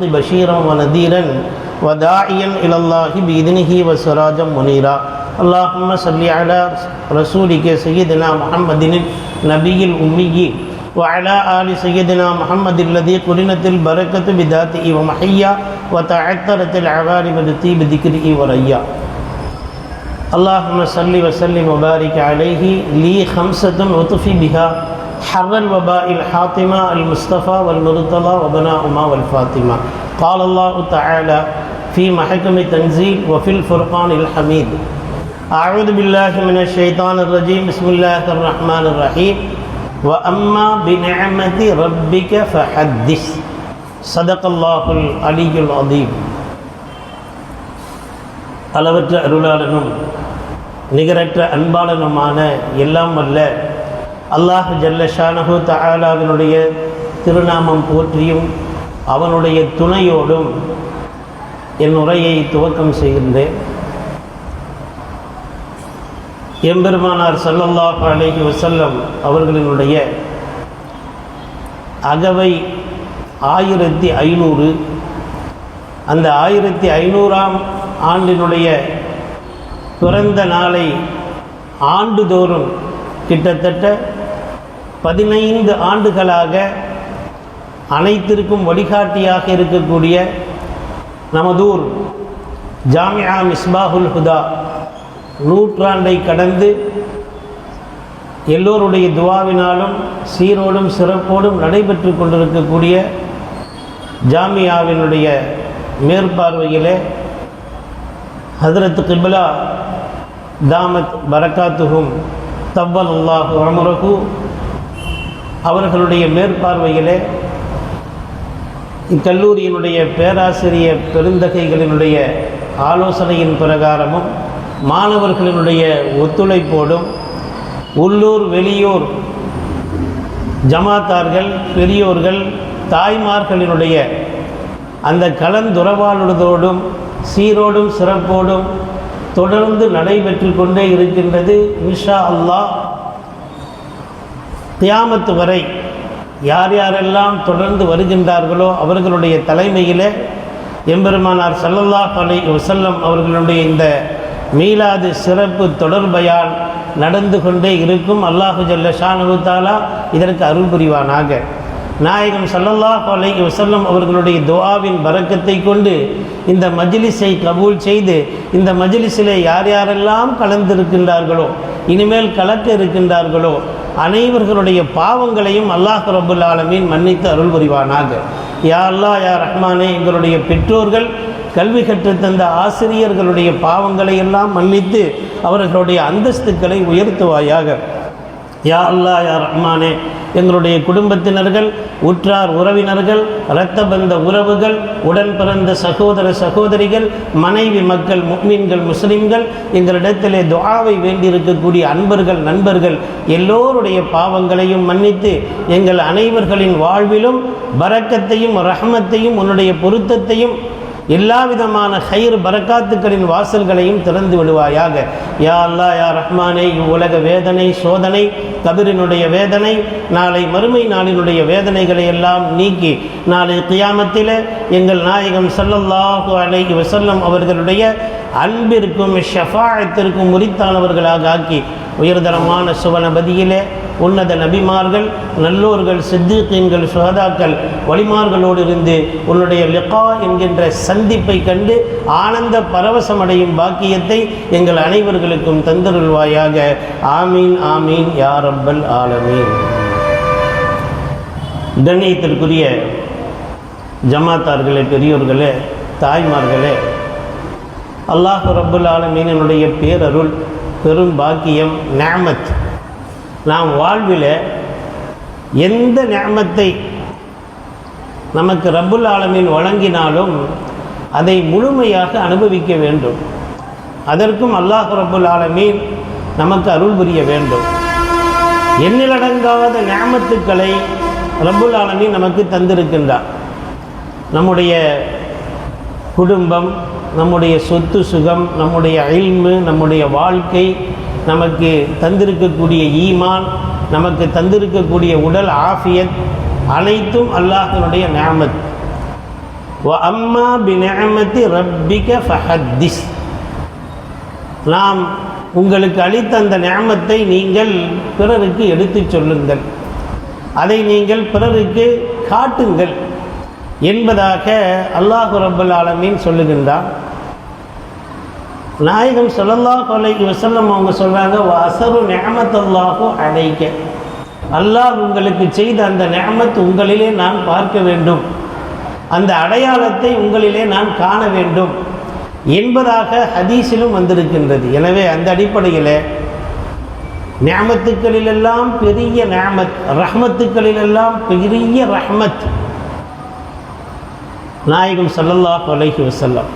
بشيرا ونذيرا وداعيا إلى الله بإذنه وسراجا منيرا. اللهم صل على رسولك سيدنا محمد النبي الأمي وعلى آل سيدنا محمد الذي قرنت البركة بذاته ومحيا وتعثرت بطيب ذكره وريا. اللهم صل وسلم وبارك عليه. لي خمسة وطفي بها. حر الوباء الحاطمة المصطفى والمرتضى وبناؤما والفاطمة قال الله تعالى في محكم تنزيل وفي الفرقان الحميد أعوذ بالله من الشيطان الرجيم بسم الله الرحمن الرحيم وأما بنعمة ربك فحدث صدق الله العلي العظيم அளவற்ற அருளாளனும் நிகரற்ற அன்பாளனுமான எல்லாம் வல்ல அல்லாஹ் ஜல்ல ஷானஹு தஆலாவினுடைய திருநாமம் போற்றியும் அவனுடைய துணையோடும் என் உரையை துவக்கம் செய்கின்றேன். எம்பெருமானார் சல்லல்லாஹ் அலைஹி வசல்லம் அவர்களினுடைய அகவை ஆயிரத்தி ஐநூறு அந்த ஆயிரத்தி ஐநூறாம் ஆண்டினுடைய பிறந்த நாளை ஆண்டுதோறும் கிட்டத்தட்ட பதினைந்து ஆண்டுகளாக அனைத்திற்கும் வழிகாட்டியாக இருக்கக்கூடிய நமதூர் ஜாமியா மிஸ்பாஹுல் ஹுதா நூற்றாண்டை கடந்து எல்லோருடைய துவாவினாலும் சீரோடும் சிறப்போடும் நடைபெற்று கொண்டிருக்கக்கூடிய ஜாமியாவினுடைய மேற்பார்வையிலே ஹதரத் கிபிலா தாமத் பரக்காத்துகும் தவ்வல் அல்லாஹு அமரகு அவர்களுடைய மேற்பார்வையிலே இக்கல்லூரியினுடைய பேராசிரியர் பெருந்தகைகளினுடைய ஆலோசனையின் பிரகாரமும் மாணவர்களினுடைய ஒத்துழைப்போடும் உள்ளூர் வெளியூர் ஜமாத்தார்கள் பெரியோர்கள் தாய்மார்களினுடைய அந்த கலந்துறவாளுதோடும் சீரோடும் சிறப்போடும் தொடர்ந்து நடைபெற்று கொண்டே இருக்கின்றது. இன்ஷா அல்லாஹ் கியாமத்து வரை யார் யாரெல்லாம் தொடர்ந்து வருகின்றார்களோ அவர்களுடைய தலைமையில் எம்பெருமானார் சல்லல்லாஹ் அலை வசல்லம் அவர்களுடைய இந்த மீளாது சிறப்பு தொடர்பையால் நடந்து கொண்டே இருக்கும். அல்லாஹு ஜல்ல ஷானு இதற்கு அருள் புரிவானாக. நாயகம் சல்லல்லாஹ் அலைஹி வசல்லம் அவர்களுடைய துவாவின் வரக்கத்தை கொண்டு இந்த மஜ்லிஸை கபூல் செய்து இந்த மஜ்லிஸிலே யார் யாரெல்லாம் கலந்திருக்கின்றார்களோ இனிமேல் கலக்க இருக்கின்றார்களோ அனைவர்களுடைய பாவங்களையும் அல்லாஹ் ரபுல் ஆலமீன் மன்னித்து அருள் புரிவானாக. யா அல்லாஹ் யா ரஹ்மானே எங்களுடைய பெற்றோர்கள் கல்வி கற்றுத்தந்த ஆசிரியர்களுடைய பாவங்களை எல்லாம் மன்னித்து அவர்களுடைய அந்தஸ்துக்களை உயர்த்துவாயாக. யா அல்லா யா ரஹ்மானே. எங்களுடைய குடும்பத்தினர்கள் உற்றார் உறவினர்கள் இரத்த பந்த உறவுகள் உடன் பிறந்த சகோதர சகோதரிகள் மனைவி மக்கள் முக்மீன்கள் முஸ்லிம்கள் எங்களிடத்திலே துவாவை வேண்டியிருக்கக்கூடிய அன்பர்கள் நண்பர்கள் எல்லோருடைய பாவங்களையும் மன்னித்து எங்கள் அனைவர்களின் வாழ்விலும் பரக்கத்தையும் ரஹமத்தையும் உன்னுடைய பொருத்தத்தையும் எல்லா விதமான ஹைர் பரக்காத்துக்களின் வாசல்களையும் திறந்து விடுவாயாக. யா அல்லா யா ரஹ்மானே இவ்வுலக வேதனை சோதனை கபிரினுடைய வேதனை நாளை மறுமை நாளினுடைய வேதனைகளை எல்லாம் நீக்கி நாளை கியாமத்தில் எங்கள் நாயகம் சல்லல்லாஹு அலைஹி வசல்லம் அவர்களுடைய அன்பிற்கும் ஷஃபாயத்திற்கும் உரித்தானவர்களாக ஆக்கி உயர்தரமான சுவனபதியிலே உன்னத நபிமார்கள் நல்லோர்கள் சித்திகீன்கள் சுகதாக்கள் வழிமார்களோடு இருந்து உன்னுடைய லிகா என்கின்ற சந்திப்பை கண்டு ஆனந்த பரவசமடையும் பாக்கியத்தை எங்கள் அனைவர்களுக்கும் தந்தருள்வாயாக. ஆமீன் ஆமீன் யாரப்பல் ஆலமீன். கண்ணியத்திற்குரிய ஜமாத்தார்களே பெரியோர்களே தாய்மார்களே அல்லாஹு ரப்புல் ஆலமீனனுடைய பேரருள் பெரும் பாக்கியம் நேமத் நாம் வாழ்வில் எந்த நேமத்தை நமக்கு ரப்புல் ஆலமின் வழங்கினாலும் அதை முழுமையாக அனுபவிக்க வேண்டும். அதற்கும் அல்லாஹ் ரப்புல் ஆலமீன் நமக்கு அருள் புரிய வேண்டும். எண்ணிலடங்காத நேமத்துக்களை ரப்புல் ஆலமீன் நமக்கு தந்திருக்கின்றார். நம்முடைய குடும்பம் நம்முடைய சொத்து சுகம் நம்முடைய அயில்மு நம்முடைய வாழ்க்கை நமக்கு தந்திருக்கக்கூடிய ஈமான் நமக்கு தந்திருக்கக்கூடிய உடல் ஆஃபியத் அனைத்தும் அல்லாஹினுடைய நியாமத். அம்மா பினமதி ரப்பிக ஃபஹத்திஸ். நாம் உங்களுக்கு அளித்த அந்த நியமத்தை நீங்கள் பிறருக்கு எடுத்துச் சொல்லுங்கள். அதை நீங்கள் பிறருக்கு காட்டுங்கள் என்பதாக அல்லாஹு ரபுல் ஆலமீன் சொல்லுகின்றான். நாயகம் சொல்லல்லா கொலைக்கு வசல்லம் அவங்க சொல்கிறாங்க அசரு நேமத்தல்லாஹோ அழைக்க அல்லாஹ் உங்களுக்கு செய்த அந்த நேமத்து உங்களிலே நான் பார்க்க வேண்டும். அந்த அடையாளத்தை உங்களிலே நான் காண வேண்டும் என்பதாக ஹதீஸிலும் வந்திருக்கின்றது. எனவே அந்த அடிப்படையில் நியமத்துக்களிலெல்லாம் பெரிய நியமத் ரஹ்மத்துக்களிலெல்லாம் பெரிய ரஹ்மத். நாயகம் சல்லல்லாஹ் அலைஹி வசல்லாம்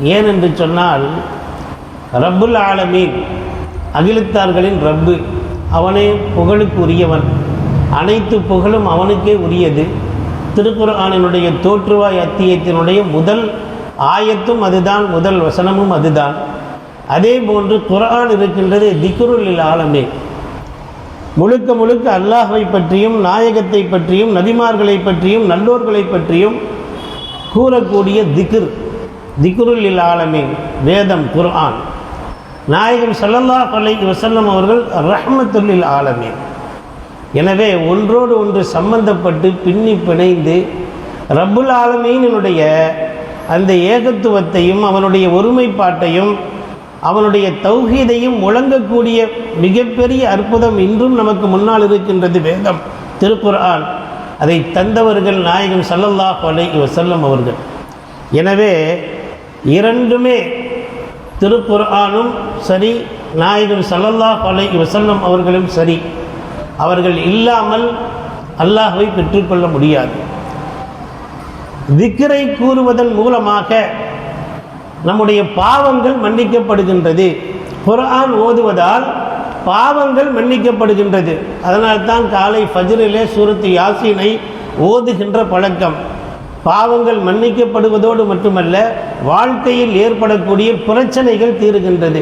ஏன் என்று சொன்னால் ரப்புல் ஆலமீன் அகிலத்தார்களின் ரப்பு அவனே புகழுக்கு உரியவன். அனைத்து புகழும் அவனுக்கே உரியது. திருக்குர்ஆனினுடைய தோற்றுவாய் அத்தியத்தினுடைய முதல் ஆயத்தும் அதுதான் முதல் வசனமும் அதுதான். அதே போன்று குரான் இருக்கின்றது திக்ருல் ஆலமே. முழுக்க முழுக்க அல்லாஹை பற்றியும் நாயகத்தை பற்றியும் நபிமார்களை பற்றியும் நல்லோர்களை பற்றியும் கூறக்கூடிய திக்ர். திக்ருல் ஆலமின் வேதம் குர்ஆன். நாயகம் சல்லல்லா பலை வசல்லம் அவர்கள் ரஹ்மத்துல்லில் ஆலமே எனவே ஒன்றோடு ஒன்று சம்பந்தப்பட்டு பின்னி பிணைந்து ரப்புல் ஆலமீனுடைய அந்த ஏகத்துவத்தையும் அவனுடைய ஒருமைப்பாட்டையும் அவனுடைய தௌஹீதையும் முழங்கக்கூடிய மிகப்பெரிய அற்புதம் இன்றும் நமக்கு முன்னால் இருக்கின்றது வேதம் திருக்குர்ஆன். அதை தந்தவர்கள் நாயகம் சல்லல்லாஹ் அலை வசல்லம் அவர்கள். எனவே இரண்டுமே திருக்குர்ஆனும் சரி நாயகம் சல்லல்லா அலை வசல்லம் அவர்களும் சரி. அவர்கள் இல்லாமல் அல்லாஹுவை பெற்றுக்கொள்ள முடியாது. திக்கரை கூறுவதன் மூலமாக நம்முடைய பாவங்கள் மன்னிக்கப்படுகின்றது. குரான் ஓதுவதால் பாவங்கள் மன்னிக்கப்படுகின்றது. அதனால்தான் காலை ஃபஜ்ரிலே சூரத்து யாசீனை ஓதுகின்ற பழக்கம். பாவங்கள் மன்னிக்கப்படுவதோடு மட்டுமல்ல வாழ்க்கையில் ஏற்படக்கூடிய பிரச்சனைகள் தீருகின்றது.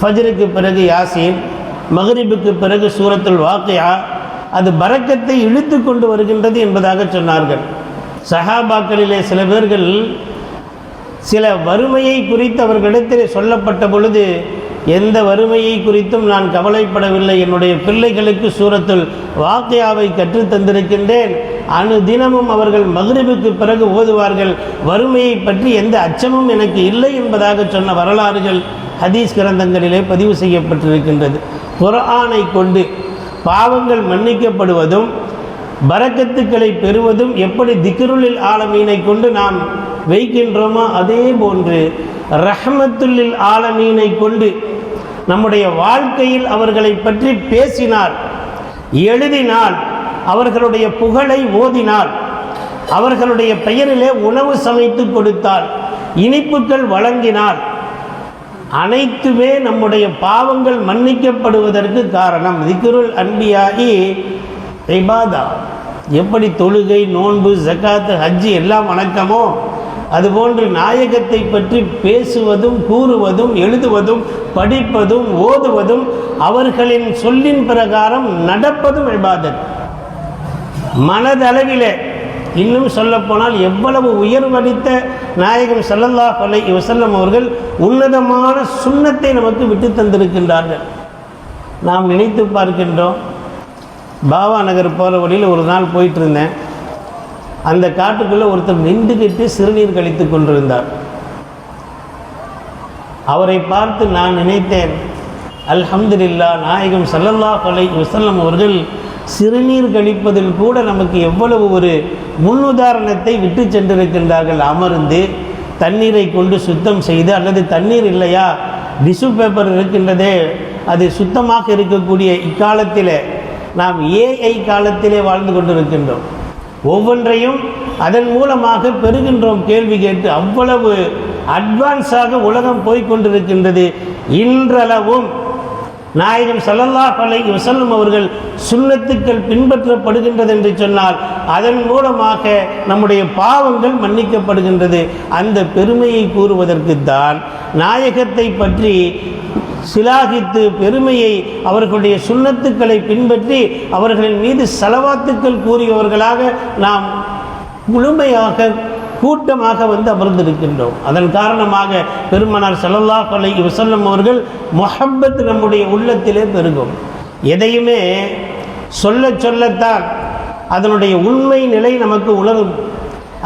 ஃபஜ்ருக்கு பிறகு யாசின் மகரிபுக்கு பிறகு சூரத்துல் வாக்கையா அது பறக்கத்தை இழுத்து கொண்டு வருகின்றது என்பதாக சொன்னார்கள். சஹாபாக்களிலே சில பேர்கள் சில வறுமையை குறித்து அவர்களிடத்தில் சொல்லப்பட்ட பொழுது எந்த வறுமையை குறித்தும் நான் கவலைப்படவில்லை. என்னுடைய பிள்ளைகளுக்கு சூரத்தில் வாக்கியாவை கற்று தந்திருக்கின்றேன். அணு தினமும் அவர்கள் மதுரவுக்கு பிறகு ஓதுவார்கள். வறுமையை பற்றி எந்த அச்சமும் எனக்கு இல்லை என்பதாக சொன்ன வரலாறுகள் ஹதீஸ் கிரந்தங்களிலே பதிவு செய்யப்பட்டிருக்கின்றது. குரானை கொண்டு பாவங்கள் மன்னிக்கப்படுவதும் பரக்கத்துக்களை பெறுவதும் எப்படி திக்ருளில் ஆலமீனை கொண்டு நாம் வைக்கின்றோமோ அதே போன்று ரஹமத்துல்லில் ஆலமீனை கொண்டு நம்முடைய வாழ்க்கையில் அவர்களை பற்றி பேசினால் எழுதினால் அவர்களுடைய புகழை ஓதினால் அவர்களுடைய பெயரிலே உணவு சமைத்து கொடுத்தால் இனிப்புகள் வழங்கினால் அனைத்துமே நம்முடைய பாவங்கள் மன்னிக்கப்படுவதற்கு காரணம். திக்ருல் அன்பியாகி இபாதா. எப்படி தொழுகை நோன்பு ஜக்காத்து ஹஜ்ஜி எல்லாம் வணக்கமோ? அதுபோன்று நாயகத்தை பற்றி பேசுவதும் கூறுவதும் எழுதுவதும் படிப்பதும் ஓதுவதும் அவர்களின் சொல்லின் பிரகாரம் நடப்பதும் இபாதத். மனதளவிலே இன்னும் சொல்லப்போனால் எவ்வளவு உயர்வடித்த நாயகம் சல்லல்லா அலை வசல்லம் அவர்கள் உன்னதமான சுண்ணத்தை நமக்கு விட்டு தந்திருக்கின்றார்கள். நாம் நினைத்து பார்க்கின்றோம். பாபா நகர் போகிற வழியில் ஒரு நாள் போயிட்டு இருந்தேன். அந்த காட்டுக்குள்ளே ஒருத்தர் நின்றுகிட்டு சிறுநீர் கழித்து கொண்டிருந்தார் அவரை பார்த்து நான் நினைத்தேன் அல்ஹம்துலில்லா நாயகம் சல்லல்லா கலை வசல்லம் அவர்கள் சிறுநீர் கழிப்பதில் கூட நமக்கு எவ்வளவு ஒரு முன்னுதாரணத்தை விட்டு சென்றிருக்கின்றார்கள். அமர்ந்து தண்ணீரை கொண்டு சுத்தம் செய்து அல்லது தண்ணீர் இல்லையா? டிஷ்யூ பேப்பர் இருக்கின்றதே அது சுத்தமாக இருக்கக்கூடிய இக்காலத்தில் நாம் ஏஐ காலத்திலே வாழ்ந்து கொண்டிருக்கின்றோம். ஒவ்வொன்றையும் அதன் மூலமாக பெறுகின்றோம் கேள்வி கேட்டு அவ்வளவு அட்வான்ஸாக உலகம் போய்கொண்டிருக்கின்றது இன்றளவும். நாயகம் சல்லல்லா பலை வசல்லம் அவர்கள் சுண்ணத்துக்கள் பின்பற்றப்படுகின்றது என்று சொன்னால் அதன் மூலமாக நம்முடைய பாவங்கள் மன்னிக்கப்படுகின்றது. அந்த பெருமையை கூறுவதற்கு தான் நாயகத்தை பற்றி சிலாகித்து பெருமையை அவர்களுடைய சுண்ணத்துக்களை பின்பற்றி அவர்களின் மீது செலவாத்துக்கள் கூறியவர்களாக நாம் முழுமையாக கூட்டமாக வந்து அமர்ந்திருக்கின்றோம். அதன் காரணமாக பெருமனார் ஸல்லல்லாஹு அலைஹி வசல்லம் அவர்கள் முஹப்பத் நம்முடைய உள்ளத்திலே பெருகும். எதையுமே சொல்ல சொல்லத்தான் அதனுடைய உண்மை நிலை நமக்கு உணரும்.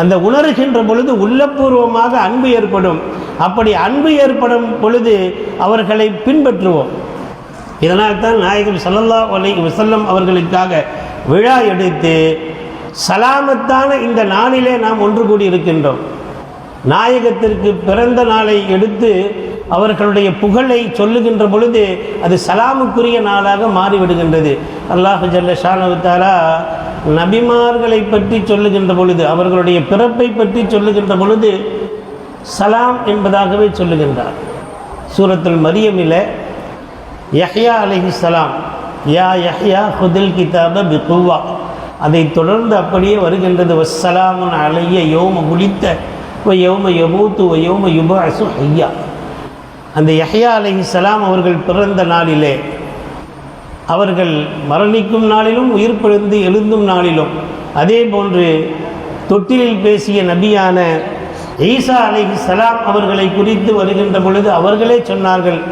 அந்த உணர்கின்ற பொழுது உள்ளபூர்வமாக அன்பு ஏற்படும். அப்படி அன்பு ஏற்படும் பொழுது அவர்களை பின்பற்றுவோம். இதனால் தான் நாயகம் சல்லல்லா அலை வசல்லம் அவர்களுக்காக விழா எடுத்து சலாமத்தான இந்த நாளிலே நாம் ஒன்று கூடி இருக்கின்றோம். நாயகத்திற்கு பிறந்த நாளை எடுத்து அவர்களுடைய புகழை சொல்லுகின்ற பொழுது அது சலாமுக்குரிய நாளாக மாறிவிடுகின்றது. அல்லாஹு ஜல்ல ஷானவுத்தாலா நபிமார்களை பற்றி சொல்லுகின்ற பொழுது அவர்களுடைய பிறப்பை பற்றி சொல்லுகின்ற பொழுது சலாம் என்பதாகவே சொல்லுகின்றார். சூரத்துல் மரியமில யஹ்யா அலைஹிஸ்ஸலாம் யா யஹ்யா ஹுதில் கிதாப பிகுவா. அதைத் தொடர்ந்து அப்படியே வருகின்றது வஸ்ஸலாமுன் அலைய யோம குளித்த வ யோம யமூத்து வ யோம யுபாசு ஐயா அந்த யஹ்யா சலாம் அவர்கள் பிறந்த நாளிலே அவர்கள் மரணிக்கும் நாளிலும் உயிர் பிழந்து எழுந்தும் நாளிலும் அதே போன்று தொட்டிலில் பேசிய நபியான ஈசா சலாம் அவர்களை குறித்து வருகின்ற பொழுது அவர்களே சொன்னார்கள்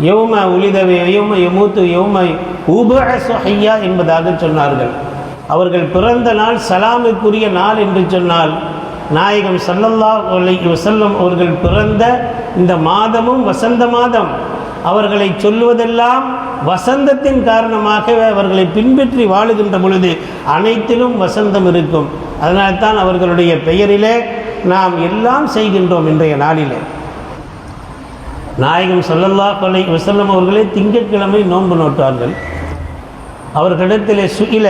யௌம உலிதவே யௌம யமூத்து யௌம உபஅசு என்பதாக சொன்னார்கள். அவர்கள் பிறந்த நாள் சலாமுக்குரிய நாள் என்று சொன்னால் நாயகம் சல்லல்லா அலைஹி வஸல்லம் அவர்கள் பிறந்த இந்த மாதமும் வசந்த மாதம். அவர்களை சொல்லுவதெல்லாம் வசந்தத்தின் காரணமாகவே அவர்களை பின்பற்றி வாழுகின்ற பொழுது அனைத்திலும் வசந்தம் இருக்கும். அதனால்தான் அவர்களுடைய பெயரிலே நாம் எல்லாம் செய்கின்றோம் இன்றைய நாளிலே. நாயகம் சொல்லல்லா கொலை வசல்லம் அவர்களே திங்கட்கிழமை நோன்பு நோட்டார்கள். அவர்களிடத்திலே சுகில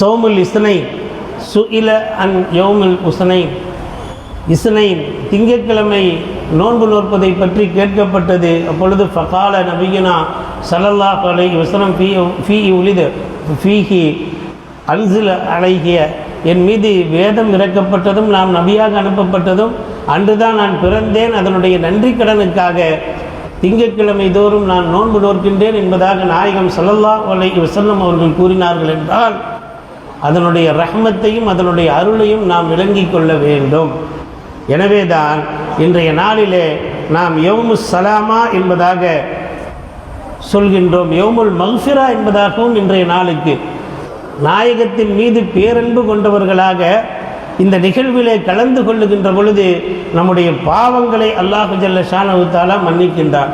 சோமுல் இசனை சுகில அன் யோமுல் உசனை இசனை திங்கட்கிழமை நோன்பு நோற்பதை பற்றி கேட்கப்பட்டது. அப்பொழுது ஃபகால நபியனா சலல்லா அலைஹி வசனம் ஃபீ ஃபீ உலிது ஃபீஹி அல்சில் அழகிய என் மீது வேதம் இறக்கப்பட்டதும் நாம் நபியாக அனுப்பப்பட்டதும் அன்றுதான் நான் பிறந்தேன். அதனுடைய நன்றி கடனுக்காக திங்கட்கிழமை தோறும் நான் நோன்பு நோக்கின்றேன் என்பதாக நாயகம் சல்லல்லா அலை வசல்லம் அவர்கள் கூறினார்கள் என்றால் அதனுடைய ரஹமத்தையும் அதனுடைய அருளையும் நாம் விளங்கிக் கொள்ள வேண்டும். எனவேதான் இன்றைய நாளிலே நாம் யௌமு சலாமா என்பதாக சொல்கின்றோம். யௌமுல் மங்ஃபிரா என்பதாகவும் இன்றைய நாளுக்கு. நாயகத்தின் மீது பேரன்பு கொண்டவர்களாக இந்த நிகழ்விலே கலந்து கொள்ளுகின்ற பொழுது நம்முடைய பாவங்களை அல்லாஹு ஜல்ல ஷானவுத்தாலா மன்னிக்கின்றார்.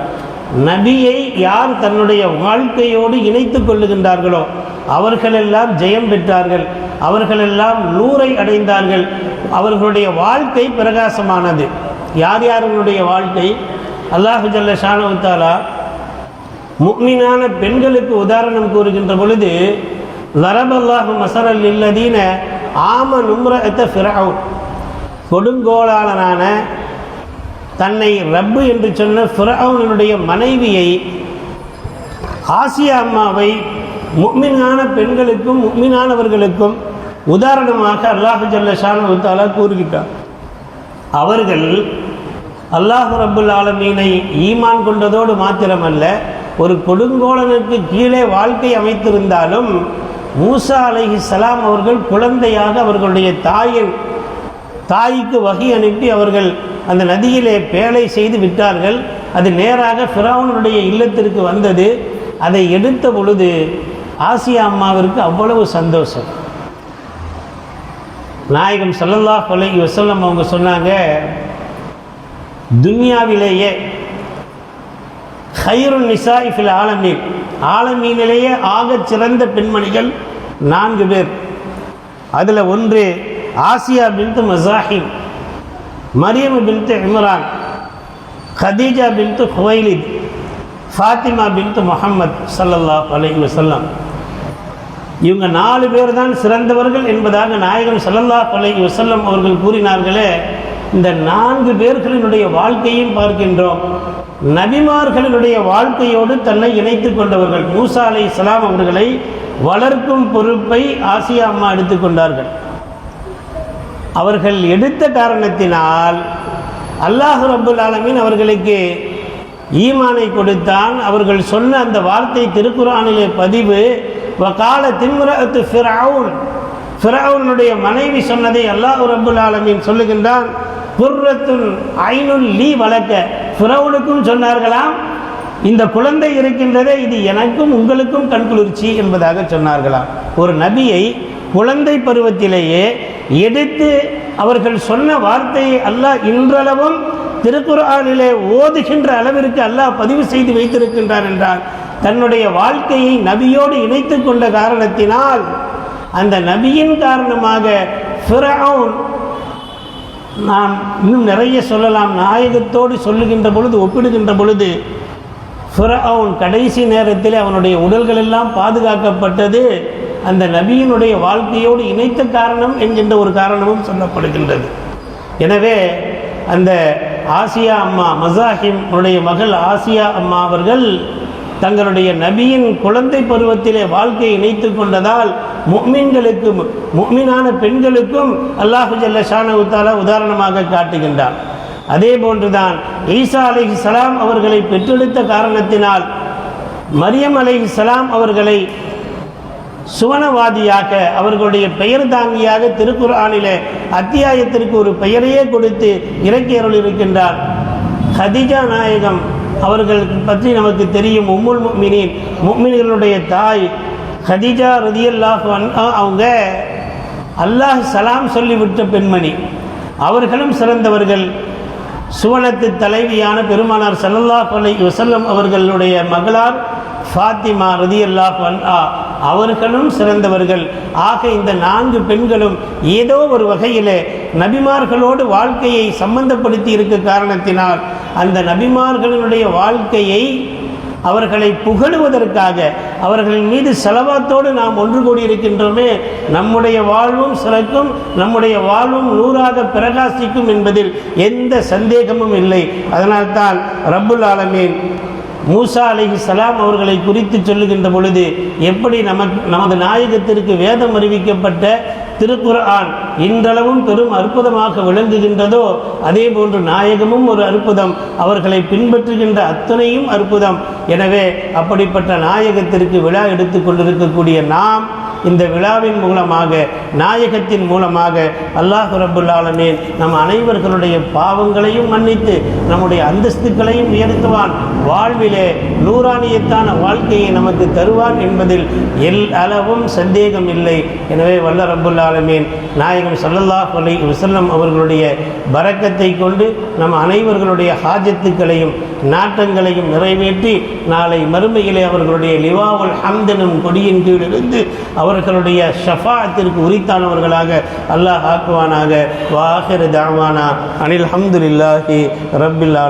நபியை யார் தன்னுடைய வாழ்க்கையோடு இணைத்து கொள்ளுகின்றார்களோ அவர்களெல்லாம் ஜெயம் பெற்றார்கள். அவர்களெல்லாம் நூரை அடைந்தார்கள். அவர்களுடைய வாழ்க்கை பிரகாசமானது. யார் யார்களுடைய வாழ்க்கை? அல்லாஹு ஜல்ல ஷானவுத்தாலா முக்மினான பெண்களுக்கு உதாரணம் கூறுகின்ற பொழுது லரபல்லாஹு மசரல் இல்லதீன ஆம நும்ரத்த ஃபிரவுன் கொடுங்கோளாளனான தன்னை ரப்பு என்று சொன்ன ஃபிரவுனுடைய மனைவியை ஆசியா அம்மாவை முக்மினான பெண்களுக்கும் முக்மினானவர்களுக்கும் உதாரணமாக அல்லாஹு ஜல்ல ஷானு கூறுகிட்டார் கூறுகின்றார். அவர்கள் அல்லாஹ் ரபுல் ஆலமீனை ஈமான் கொண்டதோடு மாத்திரமல்ல ஒரு கொடுங்கோலனுக்கு கீழே வாழ்க்கை அமைத்திருந்தாலும் மூசா அலைஹி சலாம் அவர்கள் குழந்தையாக அவர்களுடைய தாயின் தாய்க்கு வகை அனுப்பி அவர்கள் அந்த நதியிலே பேழை செய்து விட்டார்கள். அது நேராக ஃபிரௌனுடைய இல்லத்திற்கு வந்தது. அதை எடுத்த பொழுது ஆசியா அம்மாவிற்கு அவ்வளவு சந்தோஷம். நாயகம் சல்லல்லா கொலை வசல்லம் அவங்க சொன்னாங்க துன்யாவிலேயே ஹைருன் நிசாய் ஃபில் ஆலமீன். ஆலமீனிலேயே ஆகச் சிறந்த பெண்மணிகள் நான்கு பேர். அதில் ஒன்று Asiya bint Muzahim Maryam bint Imran Khadija bint Khuwaylid Fatima bint Muhammad சல்லல்லா அலைஹி வசல்லாம் இவங்க நாலு பேர் தான் சிறந்தவர்கள் என்பதாக நாயகம் சல்லல்லா அலைஹி வசல்லம் அவர்கள் கூறினார்களே இந்த நான்கு பேர்களினுடைய வாழ்க்கையும் பார்க்கின்றோம். நபிமார்களினுடைய வாழ்க்கையோடு தன்னை இணைத்து கொண்டவர்கள். மூசா அலை இஸ்லாம் அவர்களை வளர்க்கும் பொறுப்பை ஆசியா அம்மா எடுத்துக்கொண்டார்கள் அவர்கள் எடுத்த காரணத்தினால் அல்லாஹ் ரபுல் ஆலமீன் அவர்களுக்கு ஈமானை கொடுத்தான். அவர்கள் சொன்ன அந்த வார்த்தை திருக்குறானிலே பதிவு கால திம்ரத்து ஃபிரவுன் ஃபிரவுனுடைய மனைவி சொன்னதை அல்லாஹ் உரம்புல் ஆலமின் சொல்லுகின்றான் புர்ரத்துன் ஐநுல் லீ வளர்க்க. ஃபிரவுனுக்கும் சொன்னார்களாம் இந்த குழந்தை இருக்கின்றதே இது எனக்கும் உங்களுக்கும் கண்குளிர்ச்சி என்பதாக சொன்னார்களாம். ஒரு நபியை குழந்தை பருவத்திலேயே எடுத்து அவர்கள் சொன்ன வார்த்தையை அல்லாஹ் இன்றளவும் திருக்குர்ஆனிலே ஓதுகின்ற அளவிற்கு அல்லாஹ் பதிவு செய்து வைத்திருக்கின்றார் என்றால் தன்னுடைய வாழ்க்கையை நபியோடு இணைத்து கொண்ட காரணத்தினால் அந்த நபியின் காரணமாக ஃபிரௌன் நாம் இன்னும் நிறைய சொல்லலாம். நாயகத்தோடு சொல்லுகின்ற பொழுது ஒப்பிடுகின்ற பொழுது ஃபிரவுன் கடைசி நேரத்தில் அவனுடைய உடல்கள் எல்லாம் பாதுகாக்கப்பட்டது அந்த நபியினுடைய வாழ்க்கையோடு இணைத்த காரணம் என்கின்ற ஒரு காரணமும் சொல்லப்படுகின்றது. எனவே அந்த ஆசியா அம்மா மசாஹிம் உடைய மகள் ஆசியா அம்மா அவர்கள் தங்களுடைய நபியின் குழந்தை பருவத்திலே வாழ்க்கையை இணைத்து கொண்டதால் முக்மீன்களுக்கும் முக்மீனான பெண்களுக்கும் அல்லாஹு ஜல்லஷான ஷானவுத்தாலா உதாரணமாக காட்டுகின்றான். அதே போன்றுதான் ஈசா அலை சலாம் அவர்களை பெற்றெடுத்த காரணத்தினால் மரியம் அலைஹி சலாம் அவர்களை சுவனவாதியாக அவர்களுடைய பெயர் தாங்கியாக திருக்குறானில அத்தியாயத்திற்கு ஒரு பெயரையே கொடுத்து இறக்கி அருள் இருக்கின்றார் ஹதிஜா நாயகம் அவர்கள் பற்றி நமக்கு தெரியும் உம்முல் முக்மினின் முக்மின்களுடைய தாய் ஹதீஜா ரதியல்லாஹ் அவங்க அல்லாஹ் சலாம் சொல்லிவிட்ட பெண்மணி. அவர்களும் சிறந்தவர்கள். சுவனத்து தலைவியான பெருமானார் சல்லல்லாஹ் அலை வசல்லம் அவர்களுடைய மகளார் ஃபாத்திமா ரதியல்லாஹ் ஆ அவர்களும் சிறந்தவர்கள். ஆக இந்த நான்கு பெண்களும் ஏதோ ஒரு வகையில் நபிமார்களோடு வாழ்க்கையை சம்பந்தப்படுத்தி இருக்க காரணத்தினால் அந்த நபிமார்களினுடைய வாழ்க்கையை அவர்களை புகழுவதற்காக அவர்களின் மீது செலவாத்தோடு நாம் ஒன்று கூடியிருக்கின்றோமே நம்முடைய வாழ்வும் சிறக்கும் நம்முடைய வாழ்வும் நூறாக பிரகாசிக்கும் என்பதில் எந்த சந்தேகமும் இல்லை. அதனால்தான் ரப்புல் ஆலமீன் மூசா அலைஹி சலாம் அவர்களை குறித்து சொல்லுகின்ற பொழுது எப்படி நமக்கு நமது நாயகத்திற்கு வேதம் அறிவிக்கப்பட்ட திருக்குர்ஆன் இன்றளவும் பெரும் அற்புதமாக விளங்குகின்றதோ அதே போன்று நாயகமும் ஒரு அற்புதம். அவர்களை பின்பற்றுகின்ற அத்தனையும் அற்புதம். எனவே அப்படிப்பட்ட நாயகத்திற்கு விழா எடுத்துக் கொண்டிருக்கக்கூடிய நாம் இந்த விழாவின் மூலமாக நாயகத்தின் மூலமாக அல்லாஹ் ரபுல்லாலமேன் நம் அனைவர்களுடைய பாவங்களையும் மன்னித்து நம்முடைய அந்தஸ்துக்களையும் உயர்த்துவான். வாழ்விலே நூறானியத்தான வாழ்க்கையை நமக்கு தருவான் என்பதில் எல் அளவும் சந்தேகம் இல்லை. எனவே வல்ல ரபுல்லாலமேன் நாயகம் சல்லல்லாஹ் அலைஹி வசல்லம் அவர்களுடைய பரக்கத்தை கொண்டு நம் அனைவர்களுடைய ஹாஜத்துக்களையும் நாட்டங்களையும் நிறைவேற்றி நாளை மறுமையிலே அவர்களுடைய லிவாவுல் ஹம்தனும் கொடியின் கீழிருந்து அவர்களுடைய ஷஃபாத்திற்கு உரித்தானவர்களாக அல்லாஹ் ஆக்குவானாக. வாஹிர் தாமானா அனில் ஹம்துல்லாஹி ரபில்லா